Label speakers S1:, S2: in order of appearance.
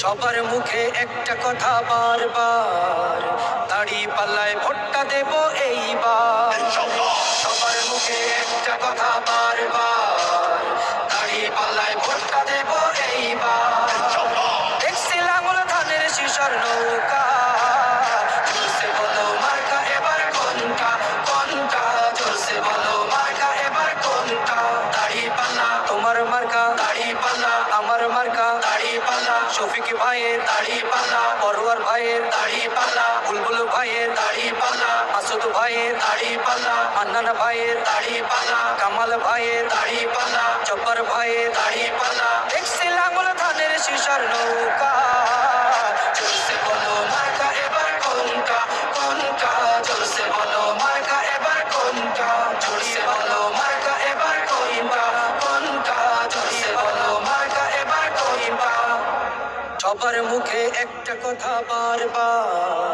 S1: সবার মুখে একটা কথা বারবার, দাড়ি পাল্লায় ভোটটা দেব এইবার। সবার মুখে একটা কথা বারবার, দাড়ি পাল্লায় ভোটটা দেব এইবার। দেখছি লাঙল ধানের শিশর নৌকা তোমার মার্কা, দাড়ি পাল্লা আমার মার্কা পাল্লা, শফিক ভাইয়ের দাড়ি পাল্লা, পরোয়ার ভাইয়ের দাড়ি পাল্লা, বুলবুল ভাইয়ের দাড়ি পাল্লা, মাসুদ ভাইয়ের দাড়ি পাল্লা মান্নান ভাইয়ের দাড়ি পাল্লা, কামাল ভাইয়ের দাড়ি পাল্লা, জব্বার ভাইয়ের দাড়ি পাল্লা। দেখছিলাম ধানের শিশার নৌকা সবার মুখে একটা কথা বারবার।